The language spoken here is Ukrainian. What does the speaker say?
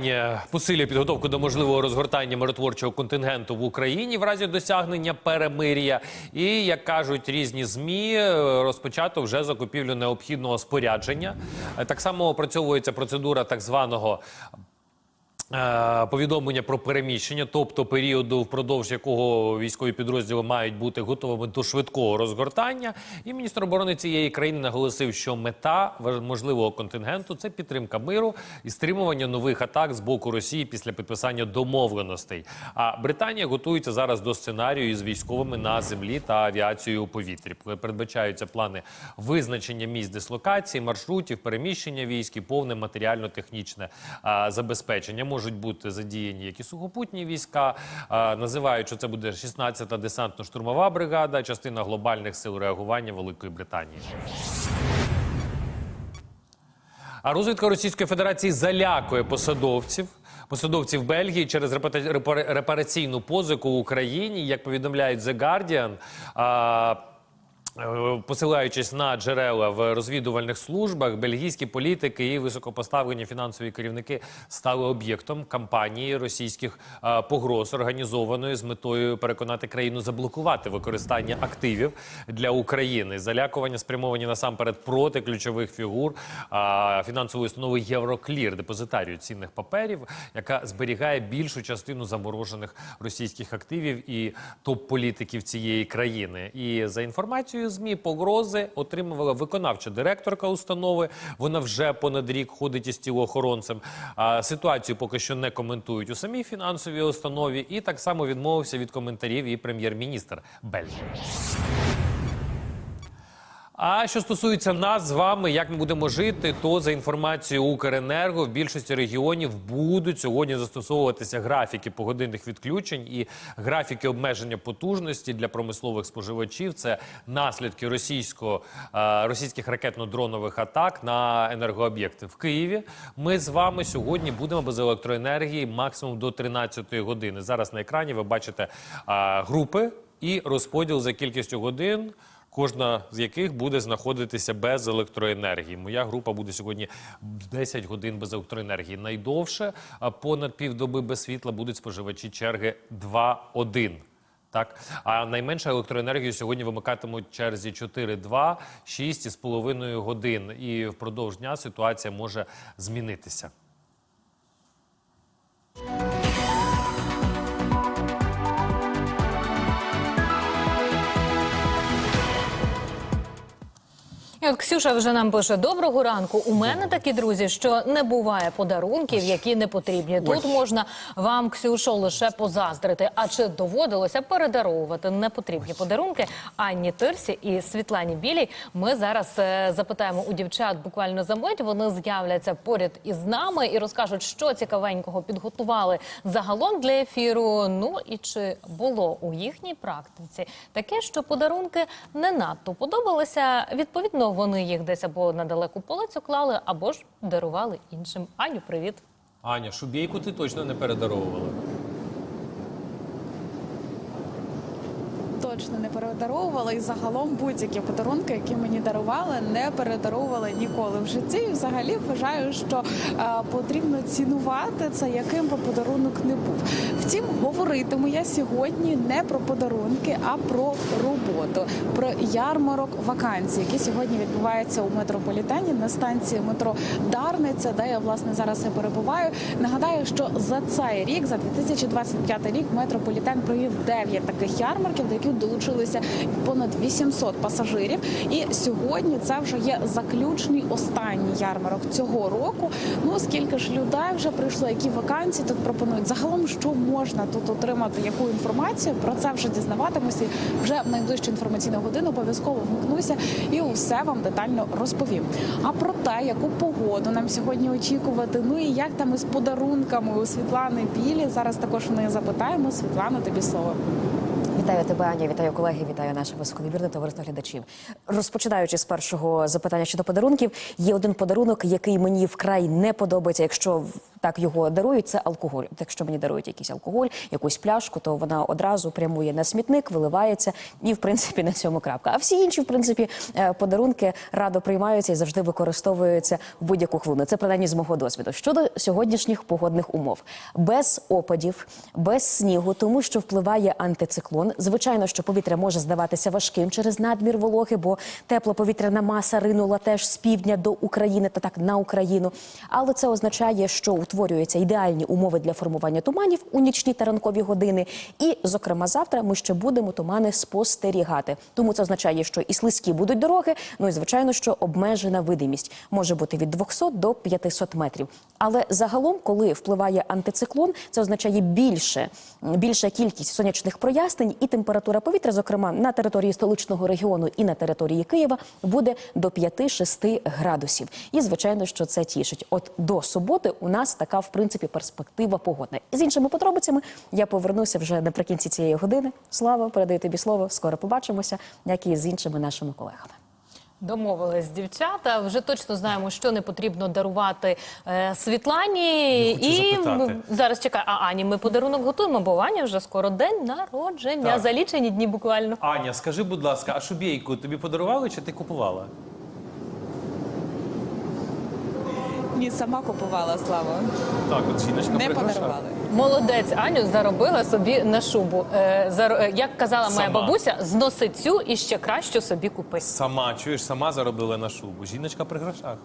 Е, Посилює підготовку до можливого розгортання миротворчого контингенту в Україні в разі досягнення перемир'я. І як кажуть різні змі, е, розпочато вже закупівлю необхідного спорядження. Е, Так само опрацьовується процедура так званого. Е, Повідомлення про переміщення, тобто періоду, впродовж якого військові підрозділи мають бути готовими до швидкого розгортання. І міністр оборони цієї країни наголосив, що мета можливого контингенту це підтримка миру і стримування нових атак з боку Росії після підписання домовленостей. А Британія готується зараз до сценарію із військовими на землі та авіацією у повітрі. Передбачаються плани визначення місць дислокації, маршрутів, переміщення військ і повне матеріально-технічне забезпечення. Можуть бути задіяні як і сухопутні війська. Називають, що це буде 16-та десантно-штурмова бригада, частина глобальних сил реагування Великої Британії. А розвідка Російської Федерації залякує посадовців. Посадовців Бельгії через репараційну позику Україні, як повідомляють The Guardian, посилаючись на джерела в розвідувальних службах, бельгійські політики і високопоставлені фінансові керівники стали об'єктом кампанії російських е, погроз, організованої з метою переконати країну заблокувати використання активів для України. Залякування спрямовані насамперед проти ключових фігур фінансової установи Євроклір, депозитарію цінних паперів, яка зберігає більшу частину заморожених російських активів і топ-політиків цієї країни. І за інформацією змі погрози отримувала виконавча директорка установи. Вона вже понад рік ходить із тілоохоронцем. Ситуацію поки що не коментують у самій фінансовій установі. І так само відмовився від коментарів і прем'єр-міністр Бельгії. А що стосується нас з вами, як ми будемо жити, то за інформацією Укренерго в більшості регіонів будуть сьогодні застосовуватися графіки погодинних відключень і графіки обмеження потужності для промислових споживачів. Це наслідки російського е, російських ракетно-дронових атак на енергооб'єкти в Києві. Ми з вами сьогодні будемо без електроенергії максимум до 13 години. Зараз на екрані ви бачите е, групи і розподіл за кількістю годин кожна з яких буде знаходитися без електроенергії. Моя група буде сьогодні 10 годин без електроенергії. Найдовше а понад півдоби без світла будуть споживачі черги 2-1. Так, а найменше електроенергію сьогодні вимикатимуть черзі 4-2, 6,5 годин. І впродовж дня ситуація може змінитися. От Ксюша вже нам пише доброго ранку. У мене такі друзі, що не буває подарунків, які не потрібні. Тут можна вам, Ксюшо, лише позаздрити. А чи доводилося передаровувати непотрібні подарунки Анні Тирсі і Світлані Білій? Ми зараз е, запитаємо у дівчат буквально за мить. Вони з'являться поряд із нами і розкажуть, що цікавенького підготували загалом для ефіру. Ну і чи було у їхній практиці таке, що подарунки не надто подобалися. Відповідно, вони їх десь або на далеку полицю клали, або ж дарували іншим. Аню, привіт. Аня, шубійку ти точно не передаровувала. Точно не передаровувала і загалом будь-які подарунки, які мені дарували, не передаровувала ніколи в житті. І взагалі вважаю, що е, потрібно цінувати це, яким би подарунок не був. Втім, говоритиму я сьогодні не про подарунки, а про роботу, про ярмарок вакансій, які сьогодні відбуваються у метрополітені на станції метро Дарниця, де я власне зараз і перебуваю. Нагадаю, що за цей рік, за 2025 рік, метрополітен провів 9 таких ярмарків, до яких долучилися понад 800 пасажирів. І сьогодні це вже є заключний останній ярмарок цього року. Ну скільки ж людей вже прийшло, які вакансії тут пропонують? Загалом, що можна тут отримати, яку інформацію про це вже дізнаватимуся. Вже в найближчу інформаційну годину обов'язково вмикнуся і усе вам детально розповім. А про те, яку погоду нам сьогодні очікувати, ну і як там із подарунками у Світлани Білі. Зараз також в неї запитаємо. Світлана, тобі слово. Вітаю тебе, Аня, вітаю колеги, вітаю наше високонебірне товариство глядачів. Розпочинаючи з першого запитання щодо подарунків, є один подарунок, який мені вкрай не подобається. Якщо так його дарують, це алкоголь. Якщо мені дарують якийсь алкоголь, якусь пляшку, то вона одразу прямує на смітник, виливається, і в принципі на цьому крапка. А всі інші, в принципі, е, подарунки радо приймаються і завжди використовуються в будь-яку хвилину. Це принаймні з мого досвіду. Щодо сьогоднішніх погодних умов, без опадів, без снігу, тому що впливає антициклон. Звичайно, що повітря може здаватися важким через надмір вологи, бо теплоповітряна маса ринула теж з півдня до України та так на Україну. Але це означає, що утворюються ідеальні умови для формування туманів у нічні та ранкові години. І, зокрема, завтра ми ще будемо тумани спостерігати. Тому це означає, що і слизькі будуть дороги. Ну і звичайно, що обмежена видимість може бути від 200 до 500 метрів. Але загалом, коли впливає антициклон, це означає більше, більша кількість сонячних прояснень і температура повітря, зокрема на території столичного регіону і на території Києва, буде до 5-6 градусів. І звичайно, що це тішить. От до суботи у нас така в принципі перспектива погодна. І з іншими подробицями я повернуся вже наприкінці цієї години. Слава, передаю тобі слово. Скоро побачимося, як і з іншими нашими колегами. Домовились дівчата. Вже точно знаємо, що не потрібно дарувати е, Світлані. І запитати. зараз чекай, а Ані, ми подарунок готуємо, бо у Ані вже скоро день народження. Так. За лічені дні буквально. Аня, скажи, будь ласка, а шубєйку тобі подарували чи ти купувала? Ні, сама купувала славу. Так, от жіночка Не подарували. Молодець Аню заробила собі на шубу. Е, зар- е, Як казала моя Сама. бабуся, зноси цю і ще кращу собі купи. Сама чуєш, сама заробила на шубу. Жіночка при грошах.